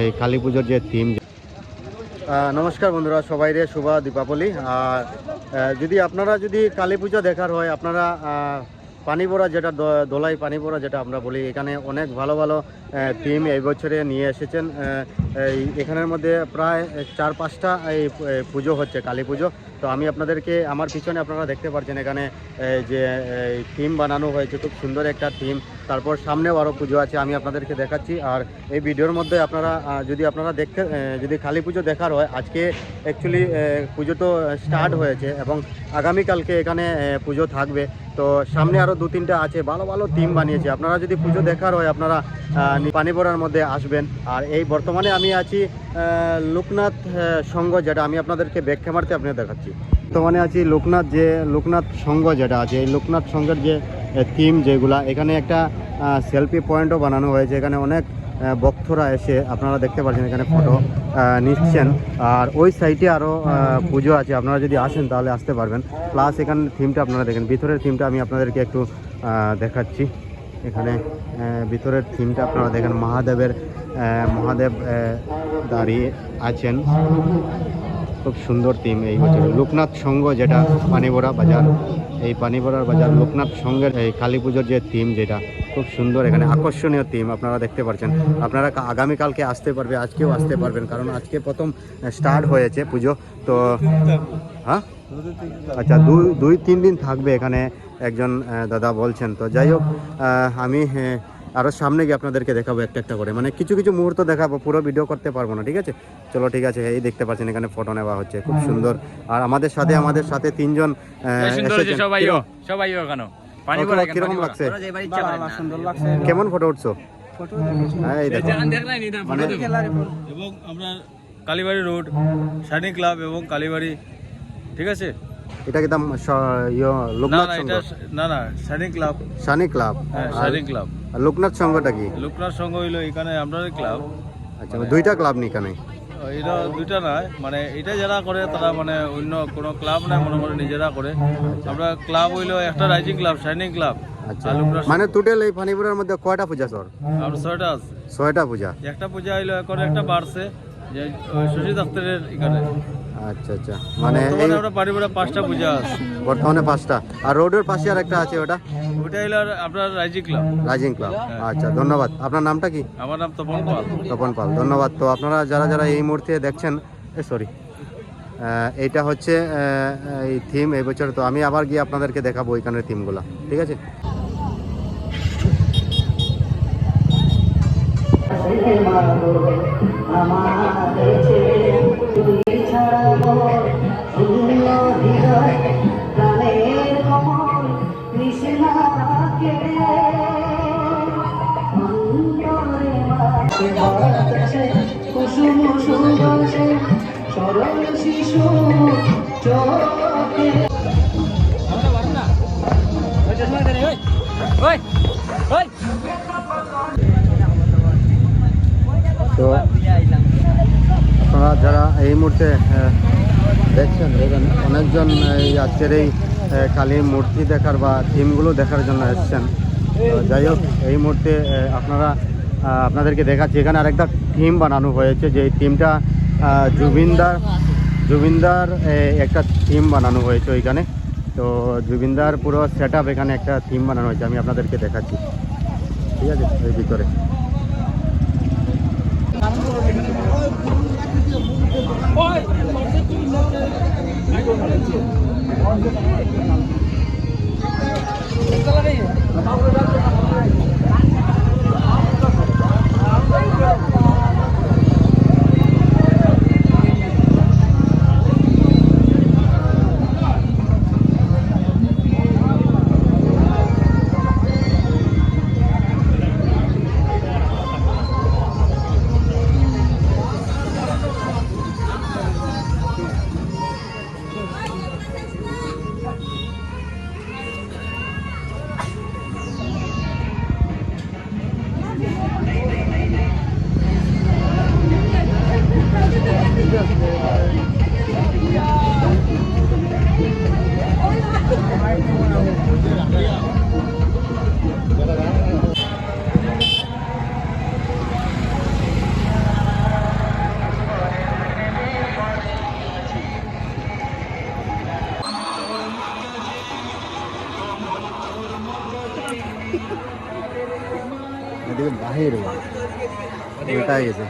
এই কালী পুজোর যে থিম নমস্কার বন্ধুরা সবাই রে শুভ দীপাবলি। আর যদি আপনারা যদি কালী পুজো দেখার হয় আপনারা আহ, পানিপোড়া যেটা দোলাই পানিপোড়া যেটা আমরা বলি এখানে অনেক ভালো ভালো থিম এই বছরে নিয়ে এসেছেন। এই এখানের মধ্যে প্রায় চার পাঁচটা এই পুজো হচ্ছে কালী পুজো। তো আমি আপনাদেরকে আমার পিছনে আপনারা দেখতে পাচ্ছেন এখানে এই যে থিম বানানো হয়েছে খুব সুন্দর একটা থিম তারপর সামনেও আরও পুজো আছে, আমি আপনাদেরকে দেখাচ্ছি। আর এই ভিডিওর মধ্যে আপনারা যদি আপনারা দেখতে যদি কালী পুজো দেখার হয়, আজকে অ্যাকচুয়ালি পুজো তো স্টার্ট হয়েছে এবং আগামীকালকে এখানে পুজো থাকবে। তো সামনে আরও দু তিনটা আছে, ভালো ভালো টিম বানিয়েছে। আপনারা যদি পুজো দেখার হয়, আপনারা পানিপড়ার মধ্যে আসবেন। আর এই বর্তমানে আমি আছি লোকনাথ সংঘ যেটা, আমি আপনাদেরকে ব্যাক ক্যামেরাতে আপনাদের দেখাচ্ছি। বর্তমানে আছি লোকনাথ যে, লোকনাথ সংঘ যেটা আছে, এই লোকনাথ সংঘের যে থিম যেগুলা, এখানে একটা সেলফি পয়েন্টও বানানো হয়েছে। এখানে অনেক ভক্তরা এসে, আপনারা দেখতে পাচ্ছেন এখানে ফটো নিচ্ছেন। আর ওই সাইডে আরও পুজো আছে। আপনারা যদি আসেন, তাহলে আসতে পারবেন। প্লাস এখানে থিমটা আপনারা দেখেন। ভিতরের থিমটা আমি আপনাদেরকে একটু দেখাচ্ছি। এখানে ভিতরের থিমটা আপনারা দেখেন। মহাদেবের মহাদেব দাঁড়িয়ে আছেন। খুব সুন্দর থিম এই বছর লোকনাথ সংঘ যেটা পানিবোড়া বাজার। এই পানিবোড়ার বাজার লোকনাথ সংঘের এই কালী পুজোর যে থিম যেটা, খুব সুন্দর এখানে আকর্ষণীয় থিম আপনারা দেখতে পাচ্ছেন আপনারা আগামীকালকে আসতে পারবে, আজকেও আসতে পারবেন, কারণ আজকে প্রথম স্টার্ট হয়েছে পুজো। তো হ্যাঁ? আচ্ছা দুই দুই, তিন দিন থাকবে এখানে একজন দাদা বলছেন। তো যাই হোক আমি আরও সামনে গিয়ে আপনাদেরকে দেখাবো একটা একটা করে। মানে কিছু কিছু মুহূর্ত দেখাবো পুরো ভিডিও করতে পারব না ঠিক আছে? চলো ঠিক আছে এই দেখতে পাচ্ছেন এখানে ফটো নেওয়া হচ্ছে খুব সুন্দর। আর আমাদের সাথে আমাদের সাথে তিনজন কিরকম- লাগছে? কেমন ফটো উঠছো? এই দেখো। মানে এবং আমরা কালীবাড়ি রোড শাইনিং ক্লাব এবং কালীবাড়ি ঠিক আছে? এটা কি দাম না লোকনাথ না না না ক্লাব সানি ক্লাব হ্যাঁ শাইনিং ক্লাব লোকনাথ সংঘটা কি? লোকনাথ সংঘ হইল এখানে আপনাদের ক্লাব আচ্ছা দুইটা ক্লাব নি এখানে? এটা দুইটা নয় মানে এটা যারা করে তারা মানে অন্য কোনো ক্লাব নাই মনে করে নিজেরা করে। আমরা ক্লাব হইল একটা রাইজিং ক্লাব শাইনিং ক্লাব আচ্ছা। মানে টোটাল এই ফানিপুরের মধ্যে কয়টা পূজা সর আর ছয়টা আছে। ছয়টা পূজা? একটা পূজা হইল এখন একটা বাড়ছে যে শশী দপ্তরের এখানে। আচ্ছা আচ্ছা। মানে আমরা পারিবারে পাঁচটা পূজা আছে। বর্তমানে পাঁচটা। আর রোডের পাশে আর একটা আছে ওটা? ওটা আর আপনার রাইজিং ক্লাব। Rising club. আচ্ছা ধন্যবাদ। আপনার নামটা কি? আমার নাম তপন পাল। তপন পাল ধন্যবাদ। তো আপনারা যারা যারা এই মুহূর্তে দেখছেন সরি এইটা হচ্ছে এই থিম এই বছর। তো আমি আবার গিয়ে আপনাদেরকে দেখাবো ওইখানের থিমগুলো ঠিক আছে? তো আপনারা যারা এই মুহূর্তে দেখছেন, দেখেন, অনেকজন এই আজকের এই কালীর মূর্তি দেখার বা থিমগুলো দেখার জন্য এসছেন। যাই হোক, এই মুহূর্তে আপনারা আপনাদেরকে দেখাচ্ছি। এখানে আরেকটা থিম বানানো হয়েছে, যে থিমটা জুবিনদার জুবিনদার একটা থিম বানানো হয়েছে ওইখানে। তো জুবিনদার পুরো সেট এখানে একটা থিম বানানো হয়েছে, আমি আপনাদেরকে দেখাচ্ছি। ঠিক আছে? এর ভিতরে। এদিকে বাহির উল্টাই গেছে।